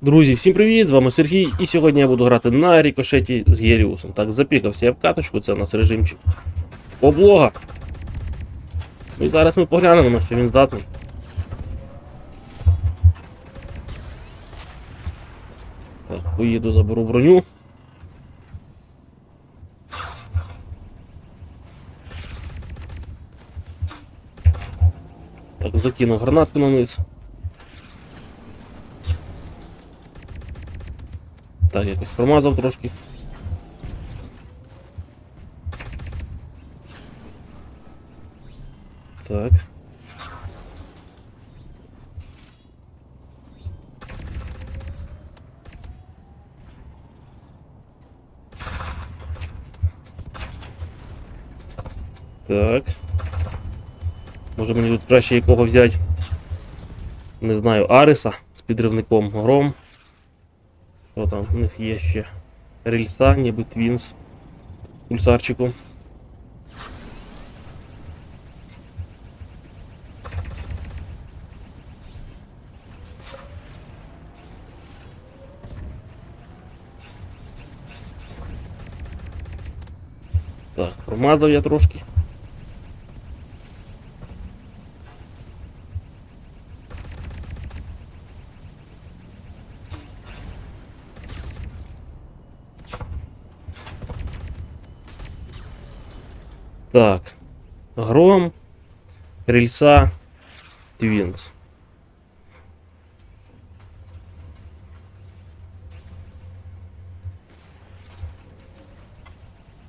Друзі, всім привіт! З вами Сергій, і сьогодні я буду грати на рікошеті з Геліусом. Так, запікався я в каточку, це у нас режимчик облога. І зараз ми поглянемо, на що він здатний. Так, поїду, заберу броню. Так, закинув гранатку на низ. Так, якось промазав трошки. Так. Так. Може мені тут краще якого взяти. Не знаю, Ариса з підривником гром. Що там? У них є ще рельса, ніби Твінс з пульсарчиком. Так, промазав я трошки. Так. Гром, рельса, Твінс.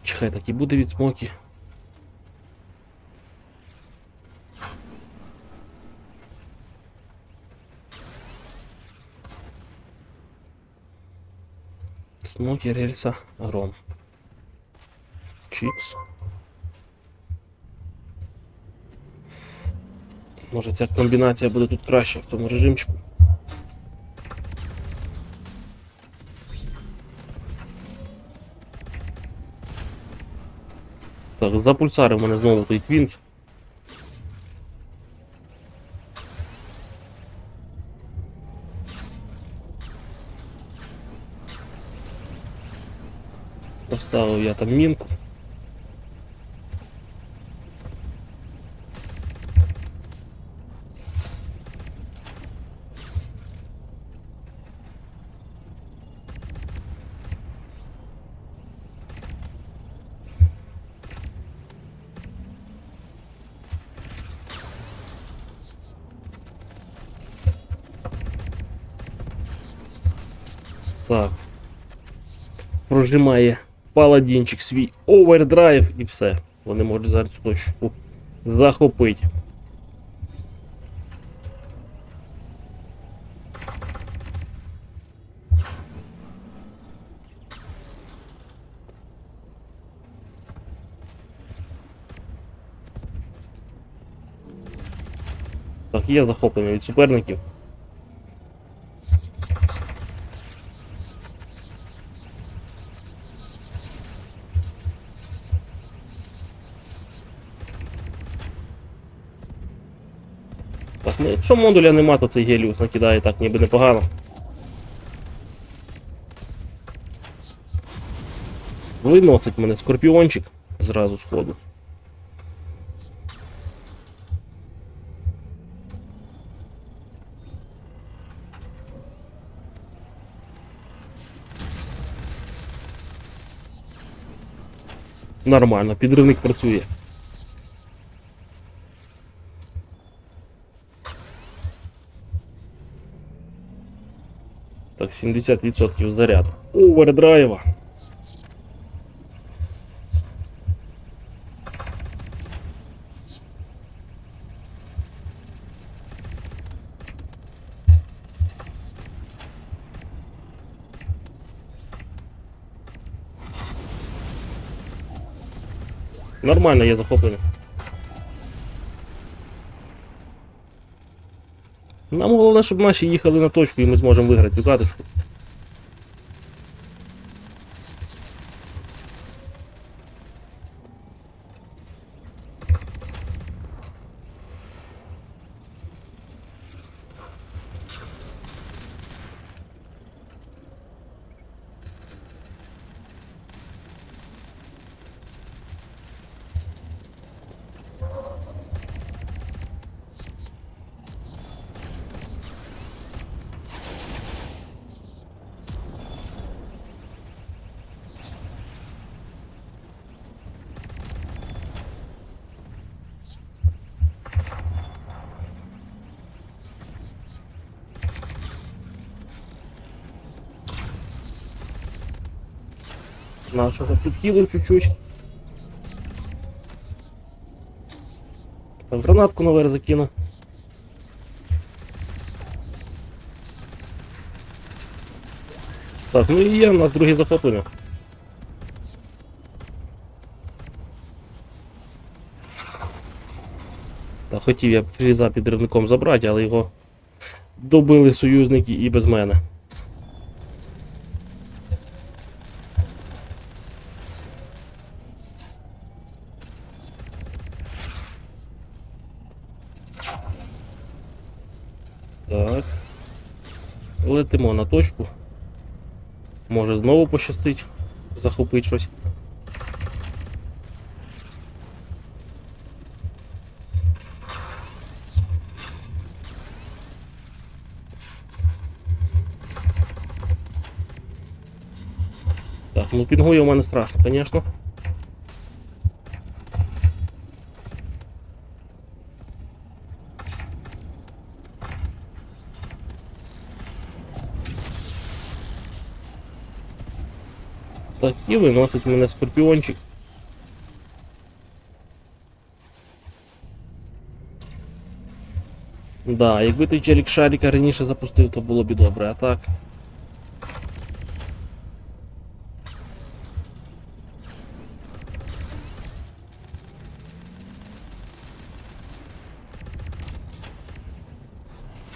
Чекай, так і буде від смоки. Смоки, рельса, гром. Чикс. Може ця комбінація буде тут краще в тому режимчику. Так, за пульсари в мене знову той твінс. Поставив я там мінку. Так. Прожимає паладінчик свій овердрайв і все. Вони можуть зараз цю точку захопити. Так, є захоплення від суперників. Так, ну якщо модуля нема, то цей геліус накидає так ніби непогано. Виносить мене скорпіончик зразу з ходу. Нормально, підривник працює. 70% заряд. Овердрайва. Нормально є захоплення. Нам головне, щоб наші їхали на точку і ми зможемо виграти цю каточку. Нашого підхилу чуть-чуть. Так, гранатку наверх закину. Так, ну і є, у нас друге захоплення. Так, хотів я фріза підривником забрати, але його добили союзники і без мене. Так. Летимо на точку. Може знову пощастить захопити щось. Так, ну пінгує у мене страшно, звісно. Так, і виносить мене скорпіончик. Да, якби той челік шаріка раніше запустив, то було б і добре, а так.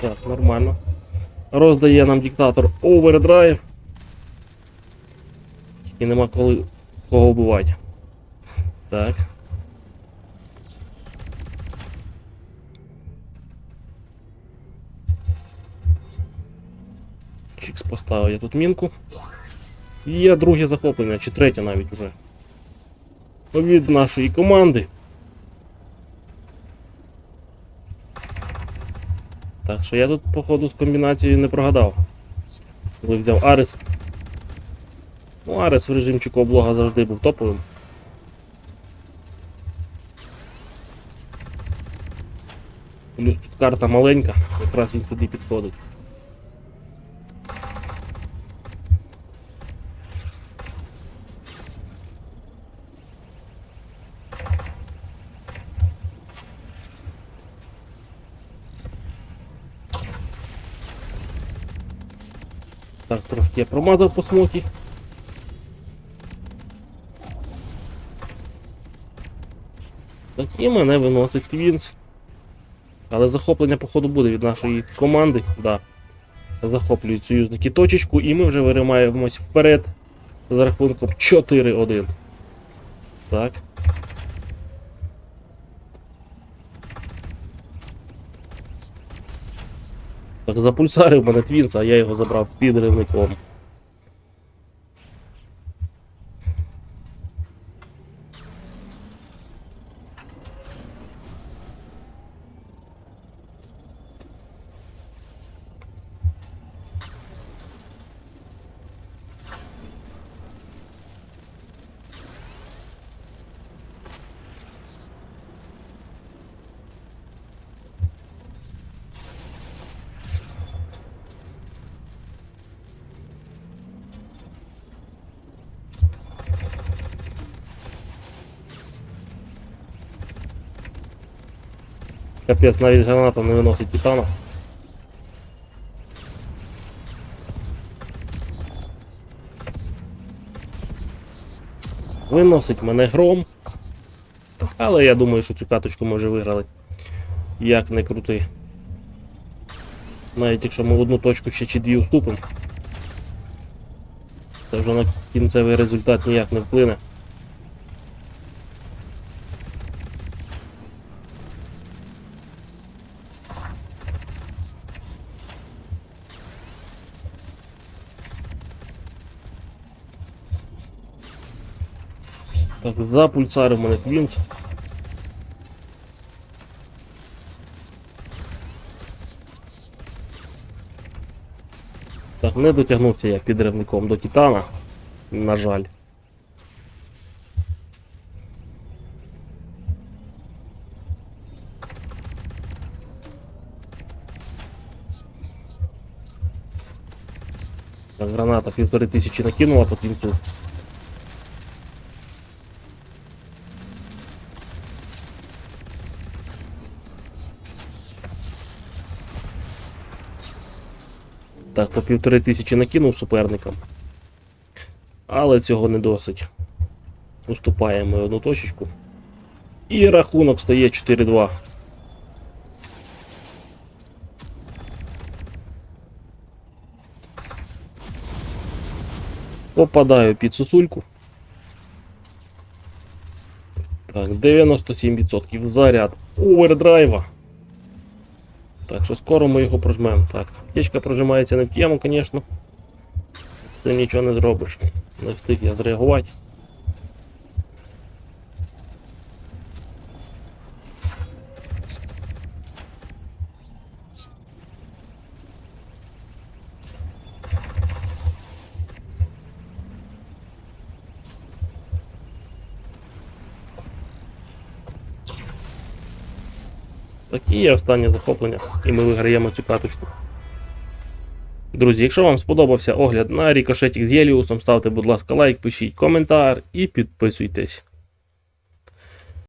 Так, нормально. Роздає нам диктатор овердрайв. Тільки нема коли кого вбивати. Так. Чікс поставив я тут мінку. І є друге захоплення, чи третє навіть уже. Від нашої команди. Так що я тут, походу, з комбінацією не прогадав. Коли взяв Арес. Ну, Арес в режимчику облога завжди був топовим. Плюс тут карта маленька, якраз він туди підходить. Так, трошки я промазав по смокі. І мене виносить Твінс. Але захоплення, походу, буде від нашої команди. Да. Захоплюють союзники точечку, і ми вже виримаємось вперед за рахунком 4-1. Так. Так, запульсарив мене Твінс, а я його забрав підривником. Капець, навіть граната не виносить титана. Виносить мене гром. Але я думаю, що цю каточку ми вже виграли. Як не крути. Навіть якщо ми в одну точку ще чи дві уступимо. Це вже на кінцевий результат ніяк не вплине. Так, за пульсаром мене Твінс. Так, не дотягнувся я підривником до Титана. На жаль. Граната півтори тисячі накинула по кінцю. Так, по півтори тисячі накинув суперникам. Але цього не досить. Уступаємо одну точечку. І рахунок стає 4-2. Попадаю під сосульку. Так, 97% заряд овердрайва. Так що скоро ми його прожмемо. Так, аптечка прожимається не в тему, звісно. Ти нічого не зробиш. Не встиг я зреагувати. Так, і є останнє захоплення, і ми виграємо цю каточку. Друзі, якщо вам сподобався огляд на рікошетік з Єліусом, ставте, будь ласка, лайк, пишіть коментар і підписуйтесь.